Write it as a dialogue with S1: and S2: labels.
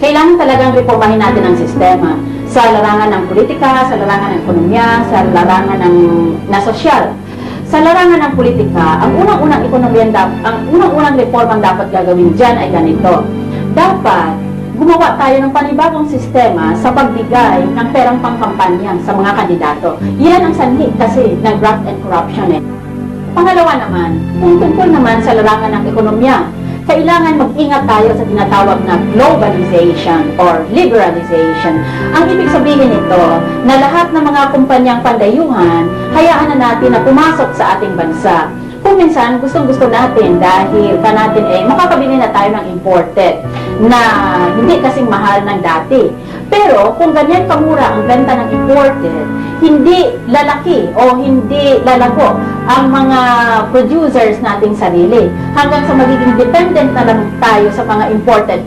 S1: kailangan talagang reformahin natin ang sistema sa larangan ng politika, sa larangan ng ekonomiya, sa larangan ng na sosyal. Sa larangan ng politika, ang unang-unang ekonomiyan dap- ang unang-unang reformang dapat gagawin diyan ay ganito. Dapat gumawa tayo ng panibagong sistema sa pagbigay ng perang pangkampanya sa mga kandidato. Yan ang sanhi kasi ng graft and corruption eh. Pangalawa naman, kung tungkol naman sa larangan ng ekonomiya, kailangan mag-ingat tayo sa tinatawag na globalization or liberalization. Ang ibig sabihin nito na lahat ng mga kumpanyang pandayuhan, hayaan na natin na pumasok sa ating bansa. Kung minsan, gustong-gusto natin dahil ka natin eh, makakabili na tayo ng imported na hindi kasing mahal ng dati. Pero kung ganyan kamura ang benta ng imported, hindi lalaki o hindi lalago ang mga producers nating sarili. Hanggang sa magiging dependent na lang tayo sa mga imported products